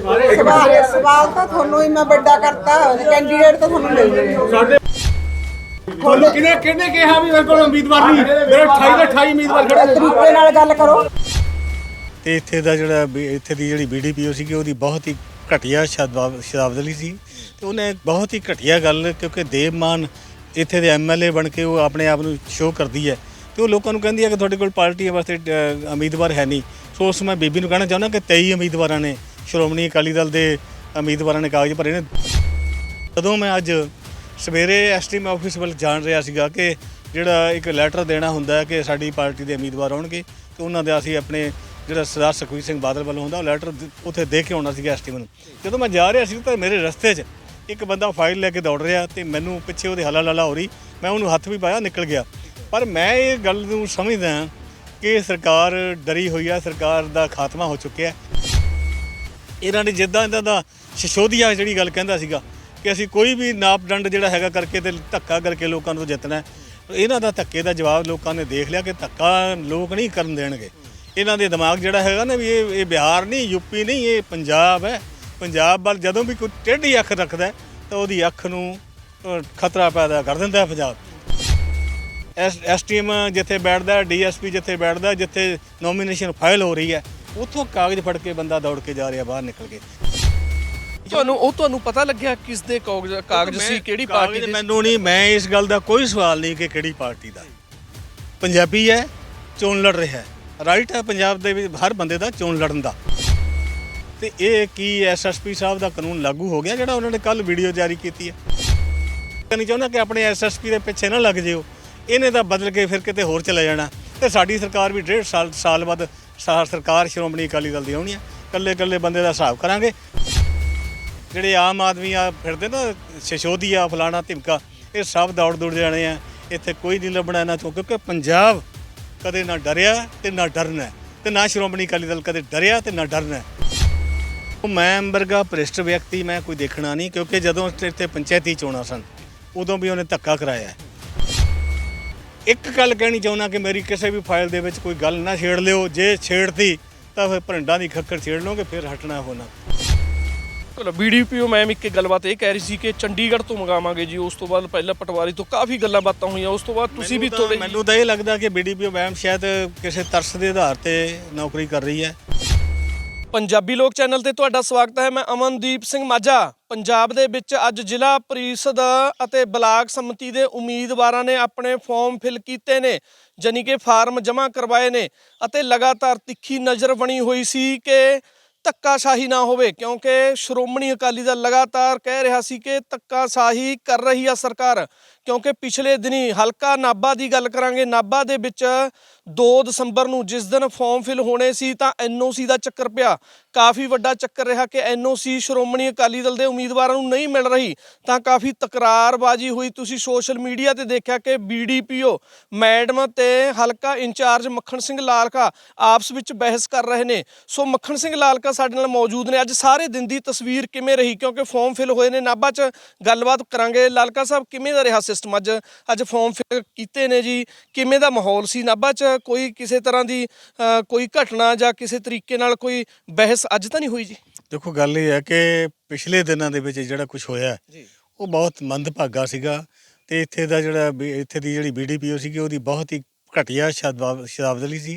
ਸਵਾਲ ਸਵਾਲ ਤਾਂ ਤੁਹਾਨੂੰ ਹੀ ਮੈਂ ਵੱਡਾ ਕਰਤਾ ਕੈਂਡੀਡੇਟ ਤਾਂ ਤੁਹਾਨੂੰ ਮਿਲ ਰਹੇ ਸਾਡੇ ਤੁਹਾਨੂੰ ਕਿਹਨੇ ਕਿਹਨੇ ਕਿਹਾ ਵੀ ਮੇਰੇ ਕੋਲ ਉਮੀਦਵਾਰ ਨਹੀਂ? ਮੇਰੇ 28 ਦੇ 28 ਉਮੀਦਵਾਰ ਖੜੇ ਨੇ। ਤਰੀਕੇ ਨਾਲ ਗੱਲ ਕਰੋ। ਤੇ ਇੱਥੇ ਦਾ ਜਿਹੜਾ ਬੀ- ਇੱਥੇ ਦੀ ਜਿਹੜੀ ਬੀਡੀਪੀਓ ਸੀਗੀ ਉਹਦੀ ਬਹੁਤ ਹੀ ਘਟੀਆ ਸ਼ਬਦਾਵ- ਸ਼ਬਦਾਵਲੀ ਸੀ। ਤੇ ਉਹਨੇ ਬਹੁਤ ਹੀ ਘਟੀਆ ਗੱਲ ਕਿਉਂਕਿ ਦੇਵਮਾਨ ਇੱਥੇ ਦੇ ਐਮਐਲਏ ਬਣ ਕੇ ਉਹ ਆਪਣੇ ਆਪ ਨੂੰ ਸ਼ੋਅ ਕਰਦੀ ਹੈ। ਤੇ ਉਹ ਲੋਕਾਂ ਨੂੰ ਕਹਿੰਦੀ ਹੈ ਕਿ ਤੁਹਾਡੇ ਕੋਲ ਪਾਰਟੀ ਵਾਸਤੇ ਉਮੀਦਵਾਰ ਹੈ ਨਹੀਂ। ਸੋ ਉਸ ਮੈਂ ਬੀਬੀ ਨੂੰ ਕਹਿਣਾ ਚਾਹੁੰਦਾ ਕਿ 23 ਉਮੀਦਵਾਰਾਂ ਨੇ ਸ਼੍ਰੋਮਣੀ ਅਕਾਲੀ ਦਲ ਦੇ ਉਮੀਦਵਾਰਾਂ ਨੇ ਕਾਗਜ਼ ਭਰੇ ਨੇ। ਜਦੋਂ ਮੈਂ ਅੱਜ ਸਵੇਰੇ ਐਸਟੀਐਮ ਆਫਿਸ ਵੱਲ ਜਾਣ ਰਿਹਾ ਸੀਗਾ ਕਿ ਜਿਹੜਾ ਇੱਕ ਲੈਟਰ ਦੇਣਾ ਹੁੰਦਾ ਕਿ ਸਾਡੀ ਪਾਰਟੀ ਦੇ ਉਮੀਦਵਾਰ ਆਉਣਗੇ, ਤੇ ਉਹਨਾਂ ਦੇ ਅਸੀਂ ਆਪਣੇ ਜਿਹੜਾ ਸਰਦਾਰ ਸੁਖਬੀਰ ਸਿੰਘ ਬਾਦਲ ਵੱਲੋਂ ਹੁੰਦਾ, ਉਹ ਲੈਟਰ ਉੱਥੇ ਦੇ ਕੇ ਆਉਣਾ ਸੀਗਾ ਐਸਟੀਐਮ ਨੂੰ। ਜਦੋਂ ਮੈਂ ਜਾ ਰਿਹਾ ਸੀ ਤਾਂ ਮੇਰੇ ਰਸਤੇ 'ਚ ਇੱਕ ਬੰਦਾ ਫਾਈਲ ਲੈ ਕੇ ਦੌੜ ਰਿਹਾ ਤੇ ਮੈਨੂੰ ਪਿੱਛੇ ਉਹਦੇ ਹਲਾ ਲਾਲਾ ਹੋ ਰਹੀ। ਮੈਂ ਉਹਨੂੰ ਹੱਥ ਵੀ ਪਾਇਆ, ਨਿਕਲ ਗਿਆ। ਪਰ ਮੈਂ ਇਹ ਗੱਲ ਨੂੰ ਸਮਝਦਾ ਕਿ ਸਰਕਾਰ ਡਰੀ ਹੋਈ ਹੈ ਸਰਕਾਰ ਦਾ ਖਾਤਮਾ ਹੋ ਚੁੱਕਿਆ। ਇਹਨਾਂ ਨੇ ਜਿੱਦਾਂ ਇਹਨਾਂ ਦਾ ਸ਼ਸ਼ੋਦੀਆ ਜਿਹੜੀ ਗੱਲ ਕਹਿੰਦਾ ਸੀਗਾ ਕਿ ਅਸੀਂ ਕੋਈ ਵੀ ਨਾਪਦੰਡ ਜਿਹੜਾ ਹੈਗਾ ਕਰਕੇ ਤੇ ਧੱਕਾ ਕਰਕੇ ਲੋਕਾਂ ਨੂੰ ਜਿੱਤਣਾ ਇਹਨਾਂ ਦਾ ਧੱਕੇ ਦਾ ਜਵਾਬ ਲੋਕਾਂ ਨੇ ਦੇਖ ਲਿਆ ਕਿ ਧੱਕਾ ਲੋਕ ਨਹੀਂ ਕਰਨ ਦੇਣਗੇ। ਇਹਨਾਂ ਦੇ ਦਿਮਾਗ ਜਿਹੜਾ ਹੈਗਾ ਨਾ ਵੀ ਇਹ ਇਹ ਬਿਹਾਰ ਨਹੀਂ ਯੂਪੀ ਨਹੀਂ, ਇਹ ਪੰਜਾਬ ਹੈ। ਪੰਜਾਬ ਵੱਲ ਜਦੋਂ ਵੀ ਕੋਈ ਟੇਢੀ ਅੱਖ ਰੱਖਦਾ ਤਾਂ ਉਹਦੀ ਅੱਖ ਨੂੰ ਖਤਰਾ ਪੈਦਾ ਕਰ ਦਿੰਦਾ ਪੰਜਾਬ। ਐਸਟੀਐਮ ਜਿੱਥੇ ਬੈਠਦਾ ਡੀਐਸਪੀ ਜਿੱਥੇ ਬੈਠਦਾ ਜਿੱਥੇ ਨੋਮੀਨੇਸ਼ਨ ਫਾਈਲ ਹੋ ਰਹੀ ਹੈ ਉੱਥੋਂ ਕਾਗਜ਼ ਫੜ ਕੇ ਬੰਦਾ ਦੌੜ ਕੇ ਜਾ ਰਿਹਾ ਬਾਹਰ ਨਿਕਲ ਕੇ। ਤੁਹਾਨੂੰ ਉਹ ਤੁਹਾਨੂੰ ਪਤਾ ਲੱਗਿਆ ਕਿਸ ਦੇ ਕਾਗਜ਼ ਸੀ ਕਿਹੜੀ ਪਾਰਟੀ ਦੇ ਮੈਨੂੰ ਨਹੀਂ ਮੈਂ ਇਸ ਗੱਲ ਦਾ ਕੋਈ ਸਵਾਲ ਨਹੀਂ ਕਿ ਕਿਹੜੀ ਪਾਰਟੀ ਦਾ। ਪੰਜਾਬੀ ਹੈ ਚੋਣ ਲੜ ਰਿਹਾ ਹੈ। ਰਾਈਟ ਹੈ ਪੰਜਾਬ ਦੇ ਵਿੱਚ ਹਰ ਬੰਦੇ ਦਾ ਚੋਣ ਲੜਨ ਦਾ। ਤੇ ਇਹ ਕੀ ਐਸਐਸਪੀ ਸਾਹਿਬ ਦਾ ਕਾਨੂੰਨ ਲਾਗੂ ਹੋ ਗਿਆ ਜਿਹੜਾ ਉਹਨਾਂ ਨੇ ਕੱਲ ਵੀਡੀਓ ਜਾਰੀ ਕੀਤੀ ਹੈ? ਨਹੀਂ ਚਾਹੁੰਦਾ ਕਿ ਆਪਣੇ ਐਸਐਸਪੀ ਦੇ ਪਿੱਛੇ ਨਾ ਲੱਗ ਜਿਓ। ਇਹਨੇ ਤਾਂ ਬਦਲ ਕੇ ਫਿਰ ਕਿਤੇ ਹੋਰ ਚਲੇ ਜਾਣਾ। ਤੇ ਸਾਡੀ ਸਰਕਾਰ ਵੀ ਡੇਢ ਸਾਲ ਸਾਲ ਬਾਅਦ ਸਾ- ਸਰਕਾਰ ਸ਼੍ਰੋਮਣੀ ਅਕਾਲੀ ਦਲ ਦੀ ਆਉਣੀ ਹੈ ਕੱਲੇ ਕੱਲੇ ਬੰਦੇ ਦਾ ਹਿਸਾਬ ਕਰਾਂਗੇ। ਜਿਹੜੇ ਆਮ ਆਦਮੀ ਆ ਫਿਰਦੇ ਨਾ ਸ਼ਸ਼ੋਦੀਆ ਫਲਾਣਾ ਧਿਮਕਾ ਇਹ ਸਭ ਦੌੜ ਦੌੜ ਜਾਣੇ ਆ। ਇੱਥੇ ਕੋਈ ਨਹੀਂ ਲੱਭਣਾ ਇਹਨਾਂ ਤੋਂ ਕਿਉਂਕਿ ਪੰਜਾਬ ਕਦੇ ਨਾ ਡਰਿਆ ਤੇ ਨਾ ਡਰਨਾ ਹੈ, ਤੇ ਨਾ ਸ਼੍ਰੋਮਣੀ ਅਕਾਲੀ ਦਲ ਕਦੇ ਡਰਿਆ ਤੇ ਨਾ ਡਰਨਾ ਉਹ ਮੈਂ ਵਰਗਾ ਭ੍ਰਿਸ਼ਟ ਵਿਅਕਤੀ ਮੈਂ ਕੋਈ ਦੇਖਣਾ ਨਹੀਂ ਕਿਉਂਕਿ ਜਦੋਂ ਇੱਥੇ ਪੰਚਾਇਤੀ ਚੋਣਾਂ ਸਨ ਉਦੋਂ ਵੀ ਉਹਨੇ ਧੱਕਾ ਕਰਾਇਆ ਇੱਕ ਗੱਲ ਕਹਿਣੀ ਚਾਹੁੰਦਾ ਕਿ ਮੇਰੀ ਕਿਸੇ ਵੀ ਫਾਈਲ ਦੇ ਵਿੱਚ ਕੋਈ ਗੱਲ ਨਾ ਛੇੜ ਲਿਓ। ਜੇ ਛੇੜਤੀ ਤਾਂ ਫਿਰ ਭਰਿੰਡਾਂ ਦੀ ਖੱਕਰ ਛੇੜ ਲਓਗੇ ਫਿਰ ਹਟਣਾ ਹੋਣਾ। ਚਲੋ ਬੀਡੀਪੀਓ ਮੈਮ ਇੱਕ ਗੱਲਬਾਤ ਇਹ ਕਹਿ ਰਹੀ ਸੀ ਕਿ ਚੰਡੀਗੜ੍ਹ ਤੋਂ ਮੰਗਾਵਾਂਗੇ ਜੀ। ਉਸ ਤੋਂ ਬਾਅਦ ਪਹਿਲਾਂ ਪਟਵਾਰੀ ਤੋਂ ਕਾਫੀ ਗੱਲਾਂ ਬਾਤਾਂ ਹੋਈਆਂ। ਉਸ ਤੋਂ ਬਾਅਦ ਤੁਸੀਂ ਵੀ ਥੋੜੇ ਮੈਨੂੰ ਤਾਂ ਇਹ ਲੱਗਦਾ ਕਿ ਬੀਡੀਪੀਓ ਮੈਮ ਸ਼ਾਇਦ ਕਿਸੇ ਤਰਸ ਦੇ ਆਧਾਰ ਤੇ ਨੌਕਰੀ ਕਰ ਰਹੀ ਹੈ। ਪੰਜਾਬੀ ਲੋਕ ਚੈਨਲ ਤੇ ਤੁਹਾਡਾ ਸਵਾਗਤ ਹੈ। ਮੈਂ ਅਮਨਦੀਪ ਸਿੰਘ ਮਾਝਾ। ਪੰਜਾਬ ਦੇ ਵਿੱਚ ਅੱਜ ਜ਼ਿਲ੍ਹਾ ਪ੍ਰੀਸ਼ਦ ਅਤੇ ਬਲਾਕ ਸੰਮਤੀ ਦੇ ਉਮੀਦਵਾਰਾਂ ਨੇ ਆਪਣੇ ਫਾਰਮ ਫਿਲ ਕੀਤੇ ਨੇ, ਜਾਣੀ ਕਿ ਫਾਰਮ ਜਮ੍ਹਾਂ ਕਰਵਾਏ ਨੇ ਅਤੇ ਲਗਾਤਾਰ ਤਿੱਖੀ ਨਜ਼ਰ ਬਣੀ ਹੋਈ ਸੀ ਕਿ ਧੱਕਾਸ਼ਾਹੀ ਨਾ ਹੋਵੇ, ਕਿਉਂਕਿ ਸ਼੍ਰੋਮਣੀ ਅਕਾਲੀ ਦਲ ਲਗਾਤਾਰ ਕਹਿ ਰਿਹਾ ਸੀ ਕਿ ਧੱਕਾਸ਼ਾਹੀ ਕਰ ਰਹੀ ਆ ਸਰਕਾਰ। ਕਿਉਂਕਿ ਪਿਛਲੇ ਦਿਨੀ ਹਲਕਾ ਨਾਬਾ ਦੀ ਗੱਲ ਕਰਾਂਗੇ ਨਾਬਾ ਦੇ ਵਿੱਚ 2 ਦਸੰਬਰ ਨੂੰ ਜਿਸ ਦਿਨ ਫਾਰਮ ਫਿਲ ਹੋਣੇ ਸੀ ਤਾਂ ਐਨਓਸੀ ਦਾ ਚੱਕਰ ਪਿਆ। ਕਾਫੀ ਵੱਡਾ ਚੱਕਰ ਰਿਹਾ ਕਿ ਐਨਓਸੀ ਸ਼੍ਰੋਮਣੀ ਅਕਾਲੀ ਦਲ ਦੇ ਉਮੀਦਵਾਰਾਂ ਨੂੰ ਨਹੀਂ ਮਿਲ ਰਹੀ, ਤਾਂ ਕਾਫੀ ਤਕਰਾਰਬਾਜ਼ੀ ਹੋਈ। ਤੁਸੀਂ ਸੋਸ਼ਲ ਮੀਡੀਆ ਤੇ ਦੇਖਿਆ ਕਿ ਬੀਡੀਪੀਓ ਮੈਡਮ ਤੇ ਹਲਕਾ ਇੰਚਾਰਜ ਮੱਖਣ ਸਿੰਘ ਲਾਲਕਾ ਆਪਸ ਵਿੱਚ ਬਹਿਸ ਕਰ ਰਹੇ ਨੇ। ਸੋ ਮੱਖਣ ਸਿੰਘ ਲਾਲਕਾ ਸਾਡੇ ਨਾਲ ਮੌਜੂਦ ਨੇ। ਅੱਜ ਸਾਰੇ ਦਿਨ ਦੀ ਤਸਵੀਰ ਕਿਵੇਂ ਰਹੀ? ਕਿਉਂਕਿ ਫਾਰਮ ਫਿਲ ਹੋਏ ਨੇ ਨਾਭਾ 'ਚ। ਗੱਲਬਾਤ ਕਰਾਂਗੇ। ਲਾਲਕਾ ਸਾਹਿਬ, ਕਿਵੇਂ ਦਾ ਰਿਹਾ ਸਿਸਟਮ ਅੱਜ ਅੱਜ ਫਾਰਮ ਫਿਲ ਕੀਤੇ ਨੇ ਜੀ। ਕਿਵੇਂ ਦਾ ਮਾਹੌਲ ਸੀ? ਨਾਭਾ 'ਚ ਕੋਈ ਕਿਸੇ ਤਰ੍ਹਾਂ ਦੀ ਕੋਈ ਘਟਨਾ ਜਾਂ ਕਿਸੇ ਤਰੀਕੇ ਨਾਲ ਕੋਈ ਬਹਿਸ ਅੱਜ ਤਾਂ ਨਹੀਂ ਹੋਈ ਜੀ? ਦੇਖੋ ਗੱਲ ਇਹ ਹੈ ਕਿ ਪਿਛਲੇ ਦਿਨਾਂ ਦੇ ਵਿੱਚ ਜਿਹੜਾ ਕੁਝ ਹੋਇਆ ਉਹ ਬਹੁਤ ਮੰਦਭਾਗਾ ਸੀਗਾ ਤੇ ਇੱਥੇ ਦਾ ਜਿਹੜਾ ਇੱਥੇ ਦੀ ਜਿਹੜੀ ਬੀਡੀਪੀਓ ਸੀਗੀ ਉਹਦੀ ਬਹੁਤ ਹੀ ਘਟੀਆ ਸ਼ਬਦਾਵ- ਸ਼ਬਦਾਵਲੀ ਸੀ।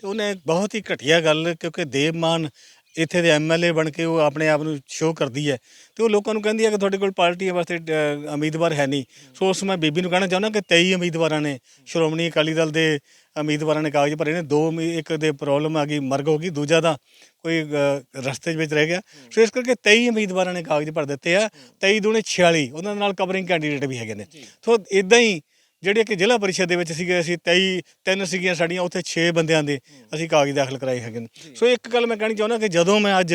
ਤੇ ਉਹਨੇ ਬਹੁਤ ਹੀ ਘਟੀਆ ਗੱਲ ਕਿਉਂਕਿ ਦੇਵਮਾਨ ਇੱਥੇ ਦੇ ਐਮਐਲਏ ਬਣ ਕੇ ਉਹ ਆਪਣੇ ਆਪ ਨੂੰ ਸ਼ੋਅ ਕਰਦੀ ਹੈ ਤੇ ਉਹ ਲੋਕਾਂ ਨੂੰ ਕਹਿੰਦੀ ਹੈ ਕਿ ਤੁਹਾਡੇ ਕੋਲ ਪਾਰਟੀ ਵਾਸਤੇ ਅ, ਉਮੀਦਵਾਰ ਹੈ ਨਹੀਂ। ਸੋ ਉਸ ਮੈਂ ਬੀਬੀ ਨੂੰ ਕਹਿਣਾ ਚਾਹੁੰਦਾ ਕਿ 23 ਉਮੀਦਵਾਰਾਂ ਨੇ ਸ਼੍ਰੋਮਣੀ ਅਕਾਲੀ ਦਲ ਦੇ ਉਮੀਦਵਾਰਾਂ ਨੇ ਕਾਗਜ਼ ਭਰੇ ਨੇ ਦੋ ਉਮੀ- ਇੱਕ ਦੇ ਪ੍ਰੋਬਲਮ ਆ ਗਈ ਮਰਗ ਹੋ ਗਈ ਦੂਜਾ ਦਾ ਕੋਈ ਅ, ਰਸਤੇ ਵਿੱਚ ਰਹਿ ਗਿਆ। ਸੋ ਇਸ ਕਰਕੇ 23 ਉਮੀਦਵਾਰਾਂ ਨੇ ਕਾਗਜ਼ ਭਰ ਦਿੱਤੇ ਆ 23 ਦੂਣੇ 46 ਉਹਨਾਂ ਦੇ ਨਾਲ ਕਵਰਿੰਗ ਕੈਂਡੀਡੇਟ ਵੀ ਹੈਗੇ ਨੇ। ਸੋ ਇਦਾਂ ਹੀ ਜਿਹੜੇ ਕਿ ਜ਼ਿਲ੍ਹਾ ਪਰਿਸ਼ਦ ਦੇ ਵਿੱਚ ਸੀਗੇ ਅਸੀਂ 23 ਤਿੰਨ ਸੀਗੀਆਂ ਸਾਡੀਆਂ ਉੱਥੇ 6 ਬੰਦਿਆਂ ਦੇ ਅਸੀਂ ਕਾਗਜ਼ ਦਾਖਲ ਕਰਾਏ ਹੈਗੇ ਨੇ। ਸੋ ਇੱਕ ਗੱਲ ਮੈਂ ਕਹਿਣੀ ਚਾਹੁੰਦਾ ਕਿ ਜਦੋਂ ਮੈਂ ਅੱਜ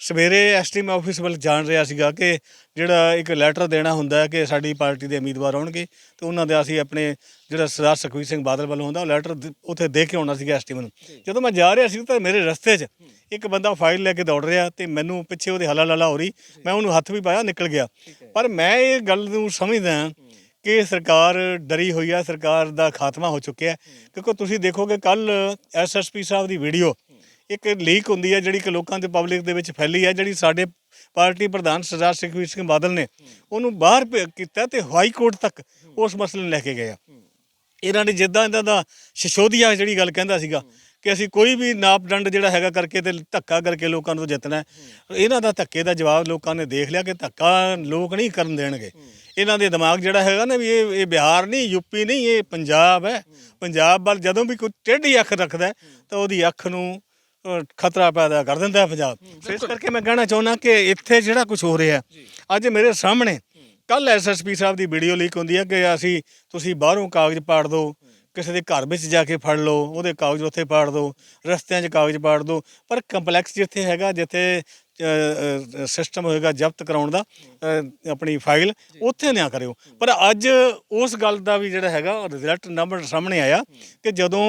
ਸਵੇਰੇ ਐਸਟੀਐਮ ਆਫਿਸ ਵੱਲ ਜਾਣ ਰਿਹਾ ਸੀਗਾ ਕਿ ਜਿਹੜਾ ਇੱਕ ਲੈਟਰ ਦੇਣਾ ਹੁੰਦਾ ਹੈ ਕਿ ਸਾਡੀ ਪਾਰਟੀ ਦੇ ਉਮੀਦਵਾਰ ਆਉਣਗੇ ਤੇ ਉਹਨਾਂ ਦੇ ਅਸੀਂ ਆਪਣੇ ਜਿਹੜਾ ਸਰਦਾਰ ਸੁਖਬੀਰ ਸਿੰਘ ਬਾਦਲ ਵੱਲੋਂ ਹੁੰਦਾ ਉਹ ਲੈਟਰ ਉੱਥੇ ਦੇ ਕੇ ਆਉਣਾ ਸੀਗਾ ਐਸਟੀਐਮ ਨੂੰ ਜਦੋਂ ਮੈਂ ਜਾ ਰਿਹਾ ਸੀ ਤਾਂ ਮੇਰੇ ਰਸਤੇ 'ਚ ਇੱਕ ਬੰਦਾ ਫਾਈਲ ਲੈ ਕੇ ਦੌੜ ਰਿਹਾ ਤੇ ਮੈਨੂੰ ਪਿੱਛੇ ਉਹਦੇ ਹਲਾ ਲਾਲਾ ਹੋ ਰਹੀ ਮੈਂ ਉਹਨੂੰ ਹੱਥ ਵੀ ਪਾਇਆ ਨਿਕਲ ਗਿਆ। ਪਰ ਮੈਂ ਇਹ ਗੱਲ ਨੂੰ ਸਮਝਦਾ ਕਿ ਸਰਕਾਰ ਡਰੀ ਹੋਈ ਹੈ ਸਰਕਾਰ ਦਾ ਖਾਤਮਾ ਹੋ ਚੁੱਕਿਆ ਕਿਉਂਕਿ ਤੁਸੀਂ ਦੇਖੋਗੇ ਕੱਲ ਐਸਐਸਪੀ ਸਾਹਿਬ ਦੀ ਵੀਡੀਓ ਇੱਕ ਲੀਕ ਹੁੰਦੀ ਹੈ ਜਿਹੜੀ ਕਿ ਲੋਕਾਂ ਦੇ ਪਬਲਿਕ ਦੇ ਵਿੱਚ ਫੈਲੀ ਹੈ ਜਿਹੜੀ ਸਾਡੇ ਪਾਰਟੀ ਪ੍ਰਧਾਨ ਸਰਦਾਰ ਸੁਖਬੀਰ ਸਿੰਘ ਬਾਦਲ ਨੇ ਉਹਨੂੰ ਬਾਹਰ ਕੀਤਾ ਤੇ ਹਾਈ ਕੋਰਟ ਤੱਕ ਉਸ ਮਸਲੇ ਨੂੰ ਲੈ ਕੇ ਗਏ ਆ। ਇਹਨਾਂ ਨੇ ਜਿੱਦਾਂ ਇਹਨਾਂ ਦਾ ਸ਼ਸ਼ੋਦੀਆ ਜਿਹੜੀ ਗੱਲ ਕਹਿੰਦਾ ਸੀਗਾ ਕਿ ਅਸੀਂ ਕੋਈ ਵੀ ਨਾਪਦੰਡ ਜਿਹੜਾ ਹੈਗਾ ਕਰਕੇ ਤੇ ਧੱਕਾ ਕਰਕੇ ਲੋਕਾਂ ਨੂੰ ਜਿੱਤਣਾ ਹੈ। ਇਹਨਾਂ ਦਾ ਧੱਕੇ ਦਾ ਜਵਾਬ ਲੋਕਾਂ ਨੇ ਦੇਖ ਲਿਆ ਕਿ ਧੱਕਾ ਲੋਕ ਨਹੀਂ ਕਰਨ ਦੇਣਗੇ। ਇਹਨਾਂ ਦੇ ਦਿਮਾਗ ਜਿਹੜਾ ਹੈਗਾ ਨਾ ਵੀ ਇਹ ਇਹ ਬਿਹਾਰ ਨਹੀਂ ਯੂਪੀ ਨਹੀਂ ਇਹ ਪੰਜਾਬ ਹੈ। ਪੰਜਾਬ ਵੱਲ ਜਦੋਂ ਵੀ ਕੋਈ ਟੇਢੀ ਅੱਖ ਰੱਖਦਾ ਹੈ, ਤਾਂ ਉਹਦੀ ਅੱਖ ਨੂੰ ਖਤਰਾ ਪੈਦਾ ਕਰ ਦਿੰਦਾ ਹੈ ਪੰਜਾਬ। ਇਸ ਕਰਕੇ ਮੈਂ ਕਹਿਣਾ ਚਾਹੁੰਦਾ ਕਿ ਇੱਥੇ ਜਿਹੜਾ ਕੁਝ ਹੋ ਰਿਹਾ ਅੱਜ ਮੇਰੇ ਸਾਹਮਣੇ ਕੱਲ ਐਸਐਸਪੀ ਸਾਹਿਬ ਦੀ ਵੀਡੀਓ ਲੀਕ ਹੁੰਦੀ ਹੈ ਕਿ ਅਸੀਂ ਤੁਸੀਂ ਬਾਹਰੋਂ ਕਾਗਜ਼ ਪਾੜ ਦਿਓ ਕਿਸੇ ਦੇ ਘਰ ਵਿੱਚ ਜਾ ਕੇ ਫੜ ਲਓ ਉਹਦੇ ਕਾਗਜ਼ ਉੱਥੇ ਪਾੜ ਦਿਓ ਰਸਤਿਆਂ 'ਚ ਕਾਗਜ਼ ਪਾੜ ਦਿਓ ਪਰ ਕੰਪਲੈਕਸ ਜਿੱਥੇ ਹੈਗਾ ਜਿੱਥੇ ਸਿਸਟਮ ਹੋਏਗਾ ਜ਼ਬਤ ਕਰਾਉਣ ਦਾ ਆਪਣੀ ਫਾਈਲ ਉੱਥੇ ਨਾ ਕਰਿਓ। ਪਰ ਅੱਜ ਉਸ ਗੱਲ ਦਾ ਵੀ ਜਿਹੜਾ ਹੈਗਾ ਰਿਜ਼ਲਟ ਨੰਬਰ ਸਾਹਮਣੇ ਆਇਆ ਕਿ ਜਦੋਂ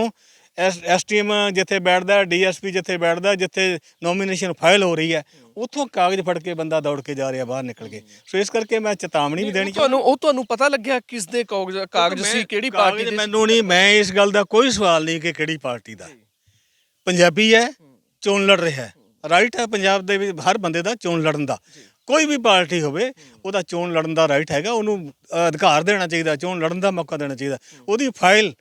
ਐਸਟੀਐਮ ਜਿੱਥੇ ਬੈਠਦਾ ਡੀਐਸਪੀ ਜਿੱਥੇ ਬੈਠਦਾ ਜਿੱਥੇ ਨੋਮੀਨੇਸ਼ਨ ਫਾਈਲ ਹੋ ਰਹੀ ਹੈ ਉੱਥੋਂ ਕਾਗਜ਼ ਫੜ ਕੇ ਬੰਦਾ ਦੌੜ ਕੇ ਜਾ ਰਿਹਾ ਬਾਹਰ ਨਿਕਲ ਕੇ। ਸੋ ਇਸ ਕਰਕੇ ਮੈਂ ਚੇਤਾਵਨੀ ਵੀ ਦੇਣੀ ਤੁਹਾਨੂੰ ਉਹ ਤੁਹਾਨੂੰ ਪਤਾ ਲੱਗਿਆ ਕਿਸ ਦੇ ਕਾਗਜ਼ ਸੀ ਕਿਹੜੀ ਪਾਰਟੀ ਦੇ ਮੈਨੂੰ ਨਹੀਂ ਮੈਂ ਇਸ ਗੱਲ ਦਾ ਕੋਈ ਸਵਾਲ ਨਹੀਂ ਕਿ ਕਿਹੜੀ ਪਾਰਟੀ ਦਾ। ਪੰਜਾਬੀ ਹੈ ਚੋਣ ਲੜ ਰਿਹਾ ਹੈ। ਰਾਈਟ ਹੈ ਪੰਜਾਬ ਦੇ ਵਿੱਚ ਹਰ ਬੰਦੇ ਦਾ ਚੋਣ ਲੜਨ ਦਾ। ਕੋਈ ਵੀ ਪਾਰਟੀ ਹੋਵੇ ਉਹਦਾ ਚੋਣ ਲੜਨ ਦਾ ਰਾਈਟ ਹੈਗਾ ਉਹਨੂੰ ਅਧਿਕਾਰ ਦੇਣਾ ਚਾਹੀਦਾ ਚੋਣ ਲੜਨ ਦਾ ਮੌਕਾ ਦੇਣਾ ਚਾਹੀਦਾ। ਉਹਦੀ ਫਾਈਲ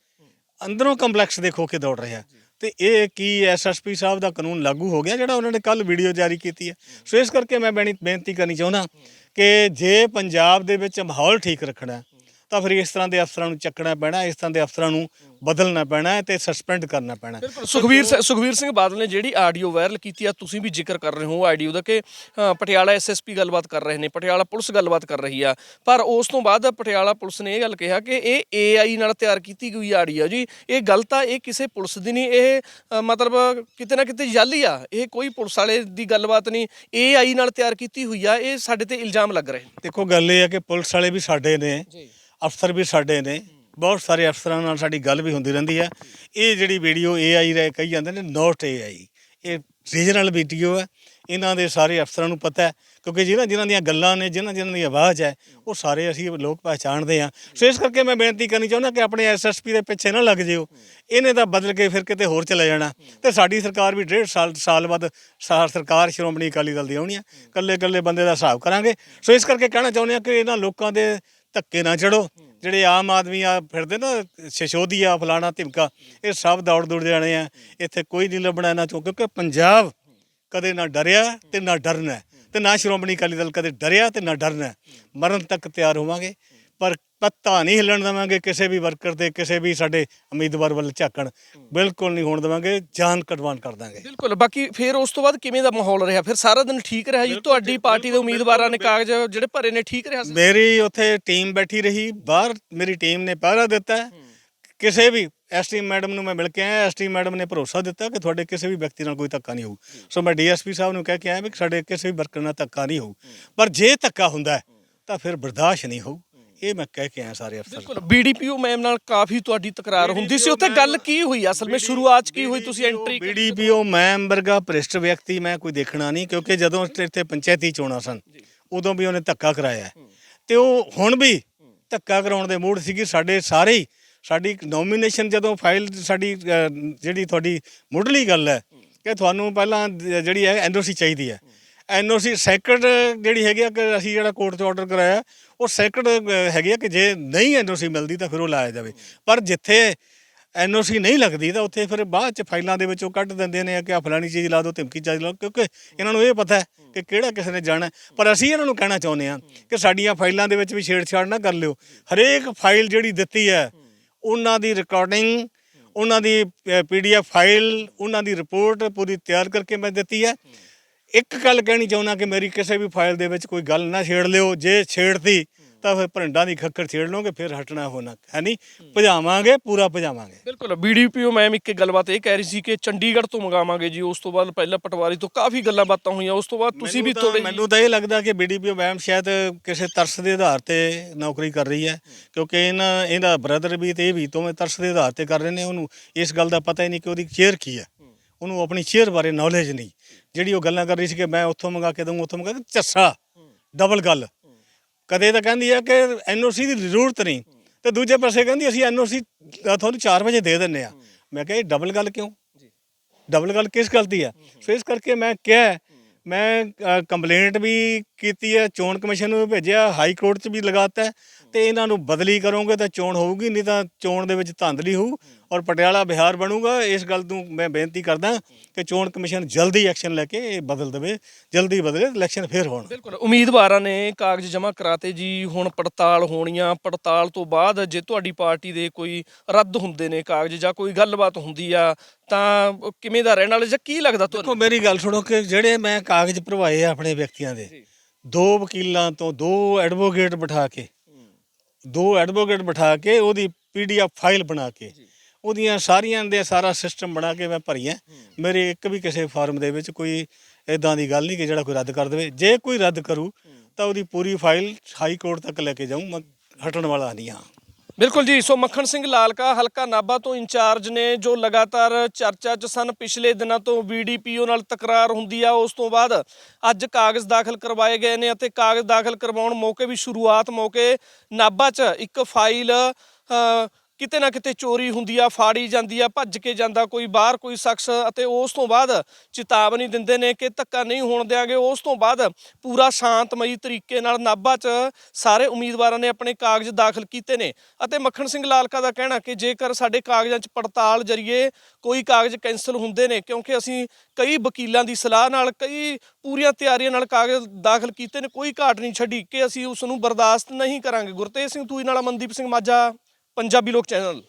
ਅੰਦਰੋਂ ਕੰਪਲੈਕਸ ਦੇ ਖੋ ਕੇ ਦੌੜ ਰਿਹਾ ਤੇ ਇਹ ਕੀ ਐਸਐਸਪੀ ਸਾਹਿਬ ਦਾ ਕਾਨੂੰਨ ਲਾਗੂ ਹੋ ਗਿਆ ਜਿਹੜਾ ਉਹਨਾਂ ਨੇ ਕੱਲ ਵੀਡੀਓ ਜਾਰੀ ਕੀਤੀ ਹੈ। ਸੋ ਇਸ ਕਰਕੇ ਮੈਂ ਬੇਨਤੀ ਬੇਨਤੀ ਕਰਨੀ ਚਾਹੁੰਦਾ ਕਿ ਜੇ ਪੰਜਾਬ ਦੇ ਵਿੱਚ ਮਾਹੌਲ ਠੀਕ ਰੱਖਣਾ ਤਾਂ ਫਿਰ ਇਸ ਤਰ੍ਹਾਂ ਦੇ ਅਫਸਰਾਂ ਨੂੰ ਚੱਕਣਾ ਪੈਣਾ ਇਸ ਤਰ੍ਹਾਂ ਦੇ ਅਫਸਰਾਂ ਨੂੰ ਬਦਲਣਾ ਪੈਣਾ ਤੇ ਸਸਪੈਂਡ ਕਰਨਾ ਪੈਣਾ। ਸੁਖਵੀਰ ਸੁਖਵੀਰ ਸਿੰਘ ਬਾਦਲ ਨੇ ਜਿਹੜੀ ਆਡੀਓ ਵਾਇਰਲ ਕੀਤੀ ਆ ਤੁਸੀਂ ਵੀ ਜ਼ਿਕਰ ਕਰ ਰਹੇ ਹੋ ਆਡੀਓ ਦਾ ਕਿ ਪਟਿਆਲਾ ਐਸਐਸਪੀ ਗੱਲਬਾਤ ਕਰ ਰਹੇ ਨੇ ਪਟਿਆਲਾ ਪੁਲਿਸ ਗੱਲਬਾਤ ਕਰ ਰਹੀ ਆ। ਪਰ ਉਸ ਤੋਂ ਬਾਅਦ ਪਟਿਆਲਾ ਪੁਲਿਸ ਨੇ ਇਹ ਗੱਲ ਕਿਹਾ ਕਿ ਇਹ ਏਆਈ ਨਾਲ ਤਿਆਰ ਕੀਤੀ ਗਈ ਆਡੀਓ ਜੀ ਇਹ ਗੱਲ ਤਾਂ ਇਹ ਕਿਸੇ ਪੁਲਿਸ ਦੀ ਨਹੀਂ ਇਹ ਮਤਲਬ ਕਿਤੇ ਨਾ ਕਿਤੇ ਜਾਲੀ ਆ। ਇਹ ਕੋਈ ਪੁਲਿਸ ਵਾਲੇ ਦੀ ਗੱਲਬਾਤ ਨਹੀਂ ਏਆਈ ਨਾਲ ਤਿਆਰ ਕੀਤੀ ਹੋਈ ਆ ਇਹ ਸਾਡੇ ਤੇ ਇਲਜ਼ਾਮ ਲੱਗ ਰਹੇ ਦੇਖੋ ਗੱਲ ਇਹ ਹੈ ਕਿ ਪੁਲਿਸ ਵਾਲੇ ਵੀ ਸਾਡੇ ਨੇ। ਅਫਸਰ ਵੀ ਸਾਡੇ ਨੇ, ਬਹੁਤ ਸਾਰੇ ਅਫਸਰਾਂ ਨਾਲ ਸਾਡੀ ਗੱਲ ਵੀ ਹੁੰਦੀ ਰਹਿੰਦੀ ਹੈ। ਇਹ ਜਿਹੜੀ ਵੀਡੀਓ AI ਰੇ ਕਹੀ ਜਾਂਦੇ ਨੇ ਨੋਟ AI ਇਹ ਰੀਜਨਲ ਵੀਡੀਓ ਹੈ। ਇਹਨਾਂ ਦੇ ਸਾਰੇ ਅਫਸਰਾਂ ਨੂੰ ਪਤਾ ਹੈ, ਕਿਉਂਕਿ ਜਿਹਨਾਂ ਜਿਹਨਾਂ ਦੀਆਂ ਗੱਲਾਂ ਨੇ, ਜਿਹਨਾਂ ਜਿਨ੍ਹਾਂ ਦੀ ਆਵਾਜ਼ ਹੈ, ਉਹ ਸਾਰੇ ਅਸੀਂ ਲੋਕ ਪਹਿਚਾਣਦੇ ਹਾਂ। ਸੋ ਇਸ ਕਰਕੇ ਮੈਂ ਬੇਨਤੀ ਕਰਨੀ ਚਾਹੁੰਦਾ ਕਿ ਆਪਣੇ ਐਸਐਸਪੀ ਦੇ ਪਿੱਛੇ ਨਾ ਲੱਗ ਜਿਓ। ਇਹਨੇ ਤਾਂ ਬਦਲ ਕੇ ਫਿਰ ਕਿਤੇ ਹੋਰ ਚਲੇ ਜਾਣਾ। ਤੇ ਸਾਡੀ ਸਰਕਾਰ ਵੀ ਡੇਢ ਸਾਲ ਸਾਲ ਬਾਅਦ ਸਾ- ਸਰਕਾਰ ਸ਼੍ਰੋਮਣੀ ਅਕਾਲੀ ਦਲ ਦੀ ਆਉਣੀ ਆ ਕੱਲੇ ਕੱਲੇ ਬੰਦੇ ਦਾ ਹਿਸਾਬ ਕਰਾਂਗੇ। ਸੋ ਇਸ ਕਰਕੇ ਕਹਿਣਾ ਚਾਹੁੰਦੇ ਹਾਂ ਕਿ ਇਹਨਾਂ ਲੋਕਾਂ ਦੇ ਧੱਕੇ ਨਾ ਚੜੋ। ਜਿਹੜੇ ਆਮ ਆਦਮੀ ਆ ਫਿਰਦੇ ਨਾ ਸ਼ਸ਼ੋਦੀਆ ਫਲਾਣਾ ਧਿਮਕਾ ਇਹ ਸਭ ਦੌੜ ਦੌੜ ਜਾਣੇ ਆ। ਇੱਥੇ ਕੋਈ ਨਹੀਂ ਲੱਭਣਾ ਇਹਨਾਂ ਚੋਂ ਕਿਉਂਕਿ ਪੰਜਾਬ ਕਦੇ ਨਾ ਡਰਿਆ ਤੇ ਨਾ ਡਰਨਾ ਹੈ, ਤੇ ਨਾ ਸ਼੍ਰੋਮਣੀ ਅਕਾਲੀ ਦਲ ਕਦੇ ਡਰਿਆ ਤੇ ਨਾ ਡਰਨਾ ਮਰਨ ਤੱਕ ਤਿਆਰ ਹੋਵਾਂਗੇ। ਪਰ ਪੱਤਾ ਨਹੀਂ ਹਿੱਲਣ ਦੇਵਾਂਗੇ ਕਿਸੇ ਵੀ ਵਰਕਰ ਤੇ ਕਿਸੇ ਵੀ ਸਾਡੇ ਉਮੀਦਵਾਰ ਵੱਲ ਝਾਕਣ। ਬਿਲਕੁਲ ਨਹੀਂ ਹੋਣ ਦੇਵਾਂਗੇ ਜਾਨ ਕਟਵਾਨ ਕਰ ਦਾਂਗੇ। ਬਿਲਕੁਲ ਬਾਕੀ ਫਿਰ ਉਸ ਤੋਂ ਬਾਅਦ ਕਿਵੇਂ ਦਾ ਮਾਹੌਲ ਰਿਹਾ? ਫਿਰ ਸਾਰਾ ਦਿਨ ਠੀਕ ਰਿਹਾ ਜੀ? ਤੁਹਾਡੀ ਪਾਰਟੀ ਦੇ ਉਮੀਦਵਾਰਾਂ ਨੇ ਕਾਗਜ਼ ਜਿਹੜੇ ਭਰੇ ਨੇ ਠੀਕ ਰਿਹਾ ਸੀ? ਮੇਰੀ ਉੱਥੇ ਟੀਮ ਬੈਠੀ ਰਹੀ ਬਾਹਰ ਮੇਰੀ ਟੀਮ ਨੇ ਪਹਿਰਾ ਦਿੱਤਾ। ਕਿਸੇ ਵੀ ਐਸਟੀ ਮੈਡਮ ਨੂੰ ਮੈਂ ਮਿਲ ਕੇ ਆਇਆ ਐਸਟੀ ਮੈਡਮ ਨੇ ਭਰੋਸਾ ਦਿੱਤਾ ਕਿ ਤੁਹਾਡੇ ਕਿਸੇ ਵੀ ਵਿਅਕਤੀ ਨਾਲ ਕੋਈ ਧੱਕਾ ਨਹੀਂ ਹੋਊ। ਸੋ ਮੈਂ ਡੀਐਸਪੀ ਸਾਹਿਬ ਨੂੰ ਕਹਿ ਕੇ ਆਇਆ ਵੀ ਸਾਡੇ ਕਿਸੇ ਵੀ ਵਰਕਰ ਨਾਲ ਧੱਕਾ ਨਹੀਂ ਹੋਊ। ਪਰ ਜੇ ਧੱਕਾ ਹੁੰਦਾ ਤਾਂ ਫਿਰ ਬਰਦਾਸ਼ਤ ਨਹੀਂ ਹੋਊ। ਇਹ ਮੈਂ ਕਹਿ ਕੇ ਆਇਆ ਸਾਰੇ ਅਫਸਰ ਬਿਲਕੁਲ ਬੀਡੀਪੀਓ ਮੈਮ ਨਾਲ ਕਾਫੀ ਤੁਹਾਡੀ ਤਕਰਾਰ ਹੁੰਦੀ ਸੀ। ਉੱਥੇ ਗੱਲ ਕੀ ਹੋਈ? ਅਸਲ ਵਿੱਚ ਸ਼ੁਰੂਆਤ ਕੀ ਹੋਈ? ਤੁਸੀਂ ਐਂਟਰੀ ਬੀਡੀਪੀਓ ਮੈਮ ਵਰਗਾ ਭ੍ਰਿਸ਼ਟ ਵਿਅਕਤੀ ਮੈਂ ਕੋਈ ਦੇਖਣਾ ਨਹੀਂ ਕਿਉਂਕਿ ਜਦੋਂ ਇੱਥੇ ਪੰਚਾਇਤੀ ਚੋਣਾਂ ਸਨ ਉਦੋਂ ਵੀ ਉਹਨੇ ਧੱਕਾ ਕਰਾਇਆ। ਤੇ ਉਹ ਹੁਣ ਵੀ ਧੱਕਾ ਕਰਾਉਣ ਦੇ ਮੂਡ ਸੀਗੀ। ਸਾਡੇ ਸਾਰੇ ਹੀ ਸਾਡੀ ਨੋਮੀਨੇਸ਼ਨ ਜਦੋਂ ਫਾਈਲ ਸਾਡੀ ਜਿਹੜੀ ਤੁਹਾਡੀ ਮੁੱਢਲੀ ਗੱਲ ਹੈ ਕਿ ਤੁਹਾਨੂੰ ਪਹਿਲਾਂ ਜਿਹੜੀ ਹੈ ਐਨਓਸੀ ਚਾਹੀਦੀ ਹੈ। ਐਨਓਸੀ ਸੈਕੰਡ ਜਿਹੜੀ ਹੈਗੀ ਆ ਕਿ ਅਸੀਂ ਜਿਹੜਾ ਕੋਰਟ 'ਚ ਆਰਡਰ ਕਰਾਇਆ, ਉਹ ਸੈਕਟ ਹੈਗੀ ਆ ਕਿ ਜੇ ਨਹੀਂ ਐਨਓਸੀ ਮਿਲਦੀ ਤਾਂ ਫਿਰ ਉਹ ਲਾਇਆ ਜਾਵੇ। ਪਰ ਜਿੱਥੇ ਐਨਓਸੀ ਨਹੀਂ ਲੱਗਦੀ ਤਾਂ ਉੱਥੇ ਫਿਰ ਬਾਅਦ ਚ ਫਾਈਲਾਂ ਦੇ ਵਿੱਚੋਂ ਕੱਢ ਦਿੰਦੇ ਨੇ ਕਿ ਆ ਫਲਾਣੀ ਚੀਜ਼ ਲਾ ਦਿਓ, ਧਮਕੀ ਚਾਹ ਲਾ ਦਿਓ, ਕਿਉਂਕਿ ਇਹਨਾਂ ਨੂੰ ਇਹ ਪਤਾ ਹੈ ਕਿ ਕਿਹੜਾ ਕਿਸੇ ਨੇ ਜਾਣਾ ਪਰ ਅਸੀਂ ਇਹਨਾਂ ਨੂੰ ਕਹਿਣਾ ਚਾਹੁੰਦੇ ਹਾਂ ਕਿ ਸਾਡੀਆਂ ਫਾਈਲਾਂ ਦੇ ਵਿੱਚ ਵੀ ਛੇੜਛਾੜ ਨਾ ਕਰ ਲਿਓ। ਹਰੇਕ ਫਾਈਲ ਜਿਹੜੀ ਦਿੱਤੀ ਹੈ, ਉਹਨਾਂ ਦੀ ਰਿਕਾਰਡਿੰਗ ਉਹਨਾਂ ਦੀ ਪੀਡੀਐਫ ਫਾਈਲ, ਉਹਨਾਂ ਦੀ ਰਿਪੋਰਟ ਪੂਰੀ ਤਿਆਰ ਕਰਕੇ ਮੈਂ ਦਿੱਤੀ ਹੈ। ਇੱਕ ਗੱਲ ਕਹਿਣੀ ਚਾਹੁੰਦਾ ਕਿ ਮੇਰੀ ਕਿਸੇ ਵੀ ਫਾਈਲ ਦੇ ਵਿੱਚ ਕੋਈ ਗੱਲ ਨਾ ਛੇੜ ਲਿਓ। ਜੇ ਛੇੜਤੀ ਤਾਂ ਫਿਰ ਭਰਿੰਡਾਂ ਦੀ ਖੱਖਰ ਛੇੜ ਲਓਗੇ ਫਿਰ ਹਟਣਾ ਹੋਣਾ ਹੈ ਨਹੀਂ ਭਜਾਵਾਂਗੇ ਪੂਰਾ ਭਜਾਵਾਂਗੇ। ਬਿਲਕੁਲ ਬੀਡੀਪੀਓ ਮੈਮ ਇੱਕ ਗੱਲਬਾਤ ਇਹ ਕਹਿ ਰਹੀ ਸੀ ਕਿ ਚੰਡੀਗੜ੍ਹ ਤੋਂ ਮੰਗਾਵਾਂਗੇ ਜੀ ਉਸ ਤੋਂ ਬਾਅਦ ਪਹਿਲਾਂ ਪਟਵਾਰੀ ਤੋਂ ਕਾਫੀ ਗੱਲਾਂ ਬਾਤਾਂ ਹੋਈਆਂ ਉਸ ਤੋਂ ਬਾਅਦ ਤੁਸੀਂ ਵੀ ਤਾਂ- ਥੋੜੇ ਮੈਨੂੰ ਤਾਂ ਇਹ ਲੱਗਦਾ ਕਿ ਬੀਡੀਪੀਓ ਮੈਮ ਸ਼ਾਇਦ ਕਿਸੇ ਤਰਸ ਦੇ ਆਧਾਰ ਤੇ ਨੌਕਰੀ ਕਰ ਰਹੀ ਹੈ ਕਿਉਂਕਿ ਇਹਨਾਂ ਇਹਦਾ ਬ੍ਰਦਰ ਵੀ ਤੇ ਇਹ ਵੀ ਦੋਵੇਂ ਤਰਸ ਦੇ ਆਧਾਰ ਤੇ ਕਰ ਰਹੇ ਨੇ ਉਹਨੂੰ ਇਸ ਗੱਲ ਦਾ ਪਤਾ ਹੀ ਨਹੀਂ ਕਿ ਉਹਦੀ ਚੇਅਰ ਕੀ ਹੈ। ਉਹਨੂੰ ਆਪਣੀ ਚੇਅਰ ਬਾਰੇ ਨੌਲੇਜ ਨਹੀਂ। ਜਿਹੜੀ ਉਹ ਗੱਲਾਂ ਕਰ ਰਹੀ ਸੀ ਕਿ ਮੈਂ ਉੱਥੋਂ ਮੰਗਾ ਕੇ ਦਊਂ ਉੱਥੋਂ ਮੰਗਾ ਕੇ ਝੱਸਾ ਡਬਲ ਗੱਲ। ਕਦੇ ਤਾਂ ਕਹਿੰਦੀ ਹੈ ਕਿ ਐਨਓਸੀ ਦੀ ਜ਼ਰੂਰਤ ਨਹੀਂ। ਤੇ ਦੂਜੇ ਪਾਸੇ ਕਹਿੰਦੀ ਅਸੀਂ ਐਨਓਸੀ ਤੁਹਾਨੂੰ 4 ਵਜੇ ਦੇ ਦਿੰਨੇ ਆ। ਮੈਂ ਕਿਹਾ ਇਹ ਡਬਲ ਗੱਲ ਕਿਉਂ? ਡਬਲ ਗੱਲ ਕਿਸ ਗੱਲ ਦੀ ਆ? ਸੋ ਇਸ ਕਰਕੇ ਮੈਂ ਕਿਹਾ ਮੈਂ ਕੰਪਲੇਂਟ ਵੀ ਕੀਤੀ ਹੈ ਚੋਣ ਕਮਿਸ਼ਨ ਨੂੰ ਭੇਜਿਆ ਹਾਈ ਕੋਰਟ 'ਚ ਵੀ ਲਗਾਤਾ ਹੈ। ਤੇ ਇਹਨਾਂ ਨੂੰ ਬਦਲੀ ਕਰੋਗੇ ਤਾਂ ਚੋਣ ਹੋਊਗੀ ਨਹੀਂ ਤਾਂ ਚੋਣ ਦੇ ਵਿੱਚ ਧਾਂਦਲੀ ਹੋਊ ਔਰ ਪਟਿਆਲਾ ਬਿਹਾਰ ਬਣੂਗਾ। ਇਸ ਗੱਲ ਨੂੰ ਮੈਂ ਬੇਨਤੀ ਕਰਦਾ ਕਿ ਚੋਣ ਕਮਿਸ਼ਨ ਜਲਦੀ ਐਕਸ਼ਨ ਲੈ ਕੇ ਇਹ ਬਦਲ ਦੇਵੇ ਜਲਦੀ ਬਦਲੇ ਇਲੈਕਸ਼ਨ ਫੇਰ ਹੋਣ। ਬਿਲਕੁਲ ਉਮੀਦਵਾਰਾਂ ਨੇ ਕਾਗਜ਼ ਜਮ੍ਹਾਂ ਕਰਾਤੇ ਜੀ ਹੁਣ ਪੜਤਾਲ ਹੋਣੀਆਂ। ਪੜਤਾਲ ਤੋਂ ਬਾਅਦ ਜੇ ਤੁਹਾਡੀ ਪਾਰਟੀ ਦੇ ਕੋਈ ਰੱਦ ਹੁੰਦੇ ਨੇ ਕਾਗਜ਼ ਜਾਂ ਕੋਈ ਗੱਲਬਾਤ ਹੁੰਦੀ ਆ ਤਾਂ ਕਿਵੇਂ ਦਾ ਰਹਿਣ ਵਾਲਾ ਜਾਂ ਕੀ ਲੱਗਦਾ ਦੇਖੋ ਤੁਹਾਨੂੰ ਮੇਰੀ ਗੱਲ ਸੁਣੋ ਕਿ ਜਿਹੜੇ ਮੈਂ ਕਾਗਜ਼ ਭਰਵਾਏ ਆ ਆਪਣੇ ਵਿਅਕਤੀਆਂ ਦੇ ਦੋ ਵਕੀਲਾਂ ਤੋਂ ਦੋ ਐਡਵੋਕੇਟ ਬਿਠਾ ਕੇ ਦੋ ਐਡਵੋਕੇਟ ਬਿਠਾ ਕੇ ਉਹਦੀ ਪੀਡੀਐਫ ਫਾਈਲ ਬਣਾ ਕੇ ਉਹਦੀਆਂ ਸਾਰੀਆਂ ਦੇ ਸਾਰਾ ਸਿਸਟਮ ਬਣਾ ਕੇ ਮੈਂ ਭਰੀਆਂ ਮੇਰੇ ਇੱਕ ਵੀ ਕਿਸੇ ਫਾਰਮ ਦੇ ਵਿੱਚ ਕੋਈ ਇਦਾਂ ਦੀ ਗੱਲ ਨਹੀਂ ਕਿ ਜਿਹੜਾ ਕੋਈ ਰੱਦ ਕਰ ਦੇਵੇ। ਜੇ ਕੋਈ ਰੱਦ ਕਰੂ ਤਾਂ ਉਹਦੀ ਪੂਰੀ ਫਾਈਲ ਹਾਈ ਕੋਰਟ ਤੱਕ ਲੈ ਕੇ ਜਾਊਂ ਮੈਂ ਹਟਣ ਵਾਲਾ ਨਹੀਂ ਹਾਂ ਬਿਲਕੁਲ ਜੀ, ਸੋ ਮੱਖਣ ਸਿੰਘ ਲਾਲਕਾ ਹਲਕਾ ਨਾਭਾ ਤੋਂ ਇੰਚਾਰਜ ਨੇ ਜੋ ਲਗਾਤਾਰ ਚਰਚਾ 'ਚ ਸਨ, ਪਿਛਲੇ ਦਿਨਾਂ ਤੋਂ ਵੀਡੀਪੀਓ ਨਾਲ ਤਕਰਾਰ ਹੁੰਦੀ ਆ, ਉਸ ਤੋਂ ਬਾਅਦ ਅੱਜ ਕਾਗਜ਼ ਦਾਖਲ ਕਰਵਾਏ ਗਏ ਨੇ ਅਤੇ ਕਾਗਜ਼ ਦਾਖਲ ਕਰਵਾਉਣ ਮੌਕੇ ਵੀ ਸ਼ੁਰੂਆਤ ਮੌਕੇ ਨਾਭਾ 'ਚ ਇੱਕ ਫਾਈਲ ਕਿਤੇ ਨਾ ਕਿਤੇ ਚੋਰੀ ਹੁੰਦੀ ਆ, ਫਾੜੀ ਜਾਂਦੀ ਆ, ਭੱਜ ਕੇ ਜਾਂਦਾ ਕੋਈ ਬਾਹਰ ਕੋਈ ਸ਼ਖਸ ਅਤੇ ਉਸ ਤੋਂ ਬਾਅਦ ਚੇਤਾਵਨੀ ਦਿੰਦੇ ਨੇ ਕਿ ਧੱਕਾ ਨਹੀਂ ਹੋਣ ਦਿਆਂਗੇ। ਉਸ ਤੋਂ ਬਾਅਦ ਪੂਰਾ ਸ਼ਾਂਤਮਈ ਤਰੀਕੇ ਨਾਲ ਨਾਭਾ 'ਚ ਸਾਰੇ ਉਮੀਦਵਾਰਾਂ ਨੇ ਆਪਣੇ ਕਾਗਜ਼ ਦਾਖਲ ਕੀਤੇ ਨੇ ਅਤੇ ਮੱਖਣ ਸਿੰਘ ਲਾਲਕਾ ਦਾ ਕਹਿਣਾ ਕਿ ਜੇਕਰ ਸਾਡੇ ਕਾਗਜ਼ਾਂ 'ਚ ਪੜਤਾਲ ਜਰੀਏ ਕੋਈ ਕਾਗਜ਼ ਕੈਂਸਲ ਹੁੰਦੇ ਨੇ, ਕਿਉਂਕਿ ਅਸੀਂ ਕਈ ਵਕੀਲਾਂ ਦੀ ਸਲਾਹ ਨਾਲ ਕਈ ਪੂਰੀਆਂ ਤਿਆਰੀਆਂ ਨਾਲ ਕਾਗਜ਼ ਦਾਖਲ ਕੀਤੇ ਨੇ, ਕੋਈ ਘਾਟ ਨਹੀਂ ਛੱਡੀ ਕਿ ਅਸੀਂ ਉਸ ਨੂੰ ਬਰਦਾਸ਼ਤ ਨਹੀਂ ਕਰਾਂਗੇ। ਗੁਰਤੇਜ ਸਿੰਘ ਤੂਈ ਨਾਲ ਮਨਦੀਪ ਸਿੰਘ ਮਾਝਾ। ਪੰਜਾਬੀ ਲੋਕ ਚੈਨਲ।